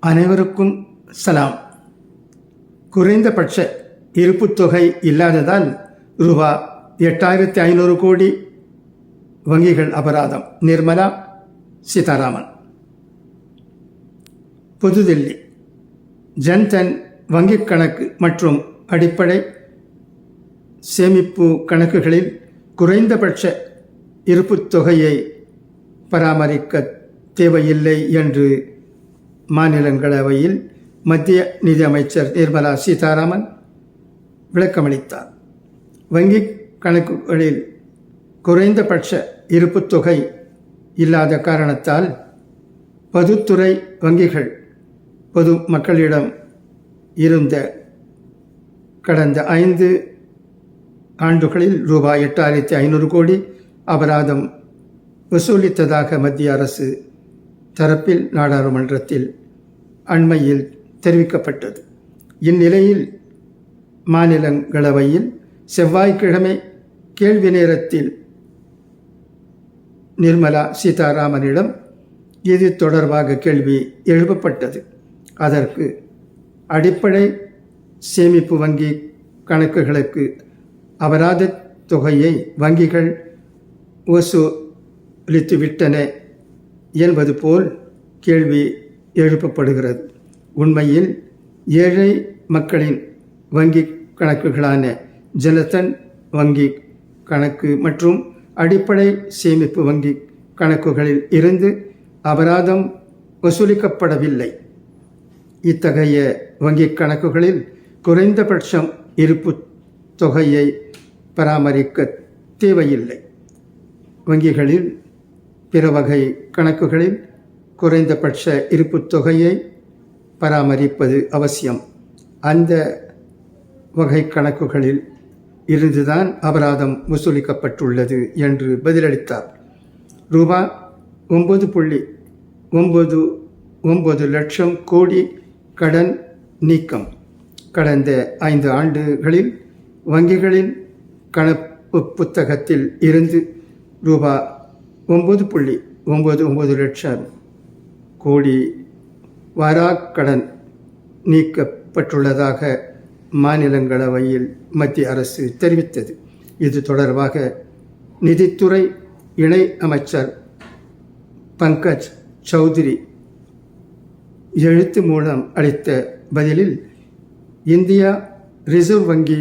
அனைவருக்கும் சலாம். குறைந்தபட்ச இருப்புத் தொகை இல்லாததால் ரூபா எட்டாயிரத்தி ஐநூறு கோடி வங்கிகள் அபராதம். நிர்மலா சீதாராமன். புதுதில்லி. ஜன்தன் வங்கிக் கணக்கு மற்றும் அடிப்படை சேமிப்பு கணக்குகளில் குறைந்தபட்ச இருப்புத் தொகையை பராமரிக்க தேவையில்லை என்று மாநிலங்களவையில் மத்திய நிதியமைச்சர் நிர்மலா சீதாராமன் விளக்கமளித்தார். வங்கிக் கணக்குகளில் குறைந்தபட்ச இருப்புத் தொகை இல்லாத காரணத்தால் பொதுத்துறை வங்கிகள் பொது மக்களிடம் இருந்த கடந்த ஐந்து ஆண்டுகளில் ரூபாய் எட்டாயிரத்தி ஐநூறு கோடி அபராதம் வசூலித்ததாக மத்திய அரசு தரப்பில் நாடாளுமன்றத்தில் அண்மையில் தெரிவிக்கப்பட்டது. இந்நிலையில் மாநிலங்களவையில் செவ்வாய்க்கிழமை கேள்வி நேரத்தில் நிர்மலா சீதாராமனிடம் இது தொடர்பாக கேள்வி எழுப்பப்பட்டது. அதற்கு அடிப்படை சேமிப்பு வங்கி கணக்குகளுக்கு அபராத தொகையை வங்கிகள் வசூலித்துவிட்டன என்பது போல் கேள்வி எழுப்பப்படுகிறது. உண்மையில் ஏழை மக்களின் வங்கி கணக்குகளான ஜனதன் வங்கி கணக்கு மற்றும் அடிப்படை சேமிப்பு வங்கி கணக்குகளில் இருந்து அபராதம் வசூலிக்கப்படவில்லை. இத்தகைய வங்கிக் கணக்குகளில் குறைந்தபட்சம் இருப்பு தொகையை பராமரிக்க தேவையில்லை. வங்கிகளில் பிற வகை கணக்குகளில் குறைந்தபட்ச இருப்புத் தொகையை பராமரிப்பது அவசியம். அந்த வகை கணக்குகளில் இருந்துதான் அபராதம் வசூலிக்கப்பட்டுள்ளது என்று பதிலளித்தார். ரூபா ஒம்பது புள்ளி ஒம்பது ஒம்பது லட்சம் கோடி கடன் நீக்கம். கடந்த ஐந்து ஆண்டுகளில் வங்கிகளின் கணப்பு புத்தகத்தில் இருந்து ரூபா ஒம்பது புள்ளி ஒம்பது ஒம்பது லட்சம் கோடி வாராக்கடன் நீக்கப்பட்டுள்ளதாக மாநிலங்களவையில் மத்திய அரசு தெரிவித்தது. இது தொடர்பாக நிதித்துறை இணை அமைச்சர் பங்கஜ் சௌத்ரி எழுத்து மூலம் அளித்த பதிலில் இந்தியா ரிசர்வ் வங்கி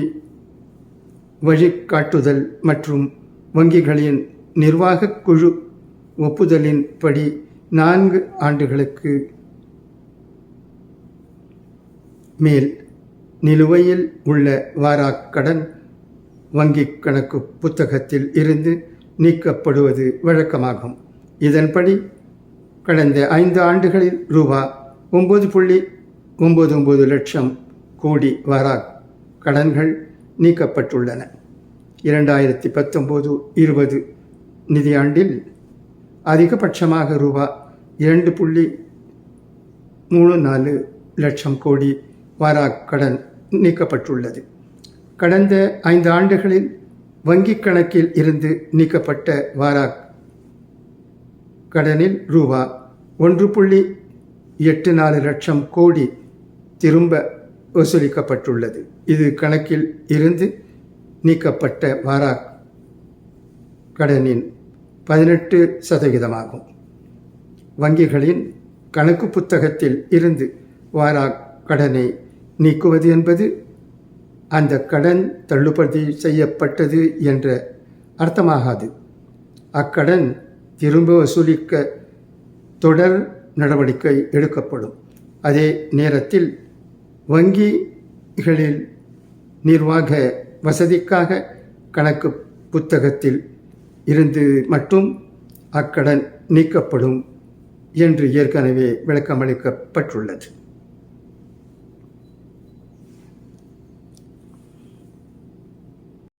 வழிகாட்டுதல் மற்றும் வங்கிகளின் நிர்வாகக் குழு ஒப்புதலின்படி நான்கு ஆண்டுகளுக்கு மேல் நிலுவையில் உள்ள வாராக்கடன் வங்கிக் கணக்கு புத்தகத்தில் இருந்து நீக்கப்படுவது வழக்கமாகும். இதன்படி கடந்த ஐந்து ஆண்டுகளில் ரூபா ஒம்பது புள்ளி ஒம்பது ஒம்பது லட்சம் கோடி வாரா கடன்கள் நீக்கப்பட்டுள்ளன. இரண்டாயிரத்தி பத்தொம்போது இருபது நிதியாண்டில் அதிகபட்சமாக ரூபா இரண்டு புள்ளி மூணு நாலு லட்சம் கோடி வாராக் கடன் நீக்கப்பட்டுள்ளது. கடந்த ஐந்து ஆண்டுகளில் வங்கிக் கணக்கில் இருந்து நீக்கப்பட்ட வாராக் கடனில் ரூபா ஒன்று புள்ளி எட்டு நாலு லட்சம் கோடி திரும்ப வசூலிக்கப்பட்டுள்ளது. இது கணக்கில் இருந்து நீக்கப்பட்ட வாராக் கடனின் பதினெட்டு சதவீதமாகும். வங்கிகளின் கணக்கு புத்தகத்தில் இருந்து வாராக் கடனை நீக்குவது என்பது அந்த கடன் தள்ளுபடி செய்யப்பட்டது என்ற அர்த்தமாகாது. அக்கடன் திரும்ப வசூலிக்க தொடர் நடவடிக்கை எடுக்கப்படும். அதே நேரத்தில் வங்கிகளில் நிர்வாக வசதிக்காக கணக்கு புத்தகத்தில் இருந்து மட்டும் அக்கடன் நீக்கப்படும் என்று ஏற்கனவே விளக்கமளிக்கப்பட்டுள்ளது.